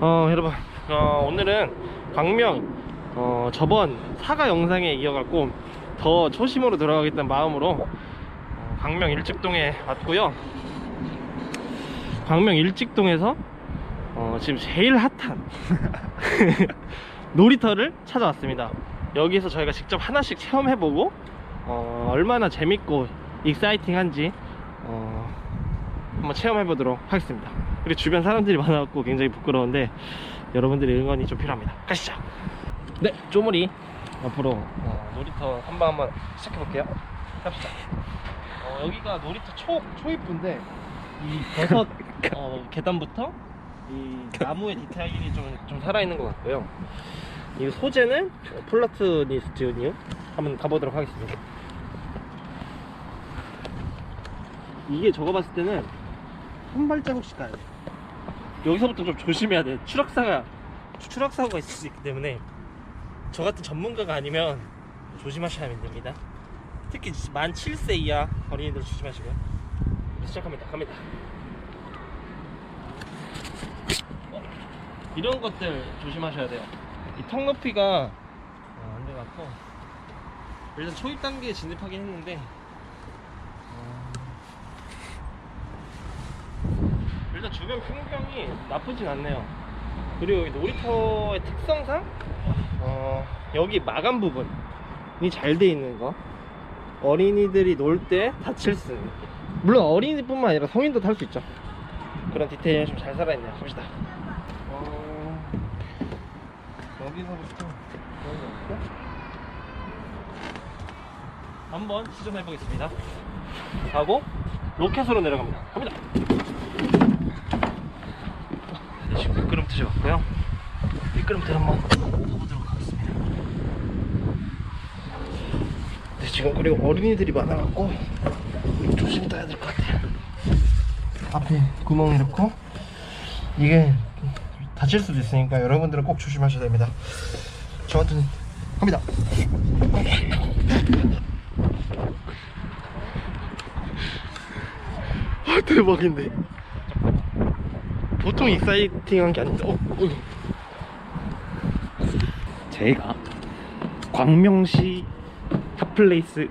어 여러분 어, 오늘은 광명 어, 저번 사과 영상에 이어갖고 더 초심으로 돌아가겠다는 마음으로 어, 광명 일직동에 왔고요. 광명 일직동에서 어, 지금 제일 핫한 놀이터를 찾아왔습니다. 여기서 저희가 직접 하나씩 체험해보고 어, 얼마나 재밌고 익사이팅한지 어, 한번 체험해보도록 하겠습니다 그리고 주변 사람들이 많아갖고 굉장히 부끄러운데 여러분들의 응원이 좀 필요합니다. 가시죠. 네 쪼물이 앞으로 어, 놀이터 한번 한번 시작해볼게요. 갑시다. 어, 여기가 놀이터 초, 초입부인데 이 버섯 어, 계단부터 이 나무의 디테일이 좀, 좀 살아있는 것 같고요. 이 소재는 플라트니스트니움 한번 가보도록 하겠습니다. 이게 저거 봤을 때는 한 발자국씩 가야 돼 여기서부터 좀 조심해야 돼. 추락사가 추락사고가 있을 수 있기 때문에 저 같은 전문가가 아니면 조심하셔야 됩니다. 특히 만 7세 이하 어린이들 조심하시고요. 시작합니다. 갑니다. 어, 이런 것들 조심하셔야 돼요. 이 턱 높이가 어, 안 돼갖고. 일단 초입 단계에 진입하긴 했는데 일단 주변 풍경이 나쁘진 않네요. 그리고 이 놀이터의 특성상 어, 여기 마감 부분이 잘 돼 있는 거. 어린이들이 놀 때 다칠 수 있는. 물론 어린이뿐만 아니라 성인도 탈 수 있죠. 그런 디테일이 좀 잘 살아있네요. 갑시다. 어, 여기서부터 한번 시전해 보겠습니다. 하고 로켓으로 내려갑니다. 갑니다 네, 지금 미끄럼틀 잡았고요. 미끄럼틀 한번 가보도록 하겠습니다. 네, 지금 그리고 어린이들이 많아갖고 조심히 떠야 될 것 같아요. 앞에 구멍 이렇고 이게 다칠 수도 있으니까 여러분들은 꼭 조심하셔야 됩니다. 저 같은 갑니다. 아 대박인데 보통 익사이팅한 게 아닌데 어, 어. 저희가 광명시 핫플레이스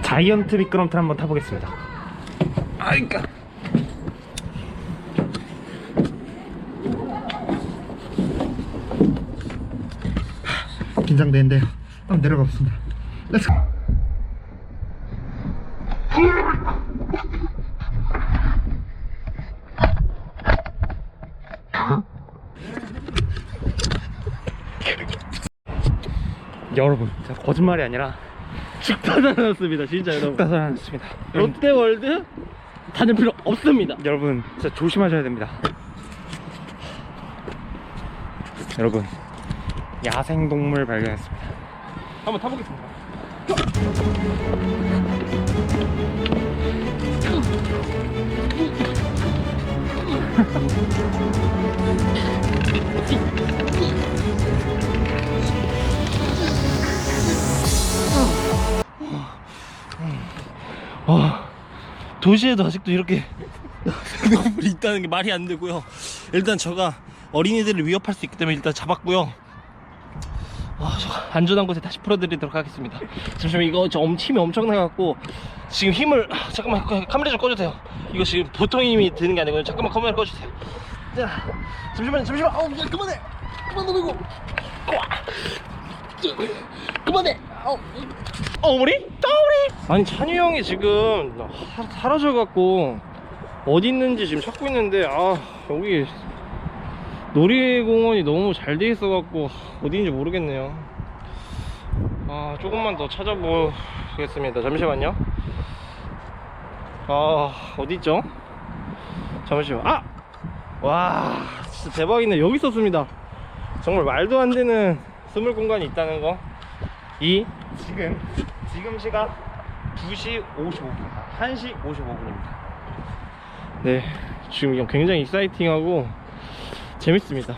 자이언트 미끄럼틀 한번 타보겠습니다. 아이까. 긴장되는데 한번 내려가 보겠습니다. 렛츠 고! 여러분, 진짜 거짓말이 아니라 죽다 살아났습니다 진짜 여러분 딱 살아났습니다. 여러분, 롯데월드 다닐 필요 없습니다 여러분, 진짜 조심하셔야 됩니다. 여러분, 야생동물 발견했습니다. 한번 타보겠습니다 도시에도 아직도 이렇게 동물이 있다는 게 말이 안 되고요. 일단 저가 어린이들을 위협할 수 있기 때문에 일단 잡았고요. 아, 저 안전한 곳에 다시 풀어드리도록 하겠습니다. 잠시만 이거 저 엄, 힘이 엄청나갖고 지금 힘을 아, 잠깐만 카- 카메라 좀 꺼주세요. 이거 지금 보통 힘이 드는 게 아니거든요. 잠깐만 카메라 꺼주세요. 자, 잠시만 잠시만. 아우 야, 그만해. 그만 놀고. 그만해. 아우. 어머니? 어머니? 아니 찬유 형이 지금 하- 사라져갖고 어디 있는지 지금 찾고 있는데 아 여기 놀이공원이 너무 잘 돼 있어갖고 어디인지 모르겠네요. 아 조금만 더 찾아보겠습니다. 잠시만요. 아 어디 있죠? 잠시만. 아! 와 진짜 대박이네. 여기 있었습니다. 정말 말도 안 되는 스물 공간이 있다는 거 이 지금 지금 시각 2시 55분 1시 55분입니다. 네 지금 굉장히 익사이팅하고 재밌습니다.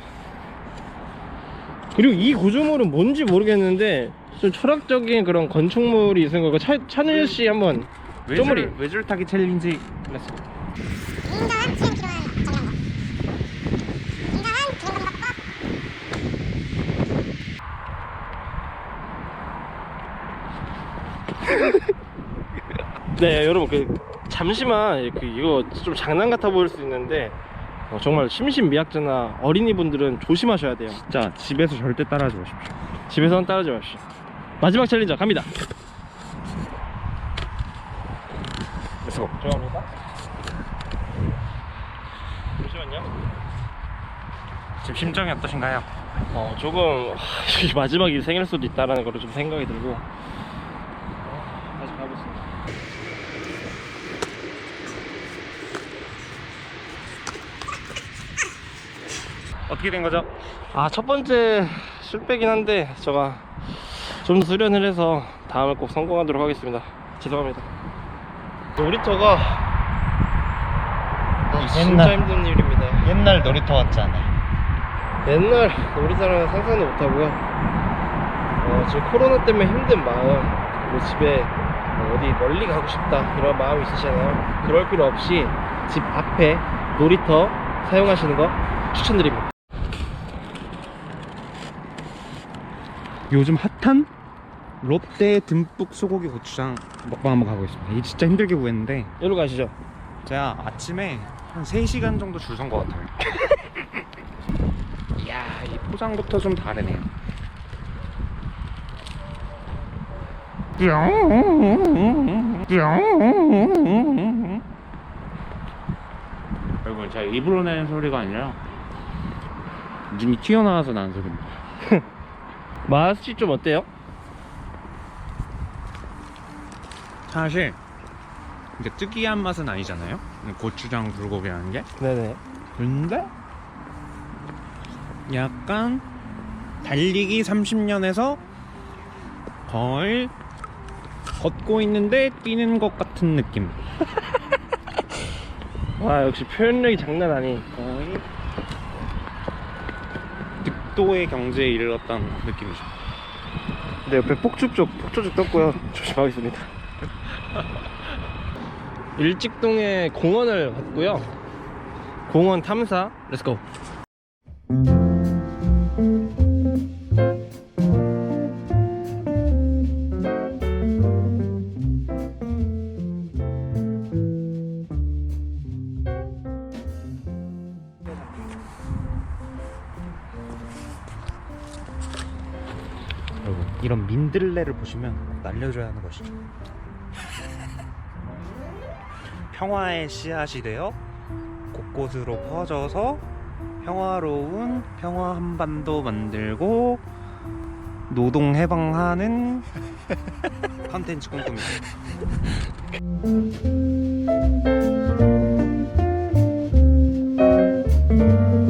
그리고 이 구조물은 뭔지 모르겠는데 좀 철학적인 그런 건축물이 있는 거고 차, 찬우 씨 한번 외줄, 외줄 타기 챌린지 맞습니다 인간은 지름 필요한 정량거 인간은 네 여러분 그 잠시만 그 이거 좀 장난 같아 보일 수 있는데 어, 정말 심신미약자나 어린이분들은 조심하셔야 돼요 진짜 집에서 절대 따라하지 마십시오. 집에서는 따르지 마십시오 마지막 챌린저 갑니다 렛츠고. 들어갑니다 잠시만요 지금 심정이 어떠신가요? 어 조금 하, 이 마지막이 생일 수도 있다라는 거를 좀 생각이 들고 어, 다시 가보겠습니다 어떻게 된 거죠? 아 첫 번째 실패긴 한데 제가 좀더 수련을 해서 다음에 꼭 성공하도록 하겠습니다. 죄송합니다. 놀이터가 아, 진짜 옛날- 힘든 일입니다. 옛날 놀이터 같지 않아? 옛날 놀이터랑은 상상도 못하고요. 어, 지금 코로나 때문에 힘든 마음 그리고 집에 어, 어디 멀리 가고 싶다 이런 마음이 있으시잖아요. 그럴 필요 없이 집 앞에 놀이터 사용하시는 거 추천드립니다 요즘 핫한 롯데 듬뿍 소고기 고추장 먹방 한번 가보겠습니다. 이게 진짜 힘들게 구했는데 여기로 가시죠 제가 아침에 한 3시간 정도 줄 선 것 같아요. 이야, 이 포장부터 좀 다르네요. 여러분, 제가 입으로 내는 소리가 아니라 눈이 튀어나와서 나는 소리입니다. 맛이 좀 어때요? 사실 이제 특이한 맛은 아니잖아요. 고추장 불고기라는 게. 네네 근데 약간 달리기 30년에서 거의 걷고 있는데 뛰는 것 같은 느낌. 와 역시 표현력이 장난 아니 거의 득도의 경제에 이르렀다는 느낌이죠. 네 옆에 폭죽쪽 폭죽쪽 떴고요. 조심하겠습니다. 일직동에 공원을 갔고요. 공원 탐사 렛츠고 이런 민들레를 보시면 꼭 날려줘야 하는 것이죠. 평화의 씨앗이 되어 곳곳으로 퍼져서 평화로운 평화 한반도 만들고 노동 해방하는 컨텐츠 꿈꿉니다.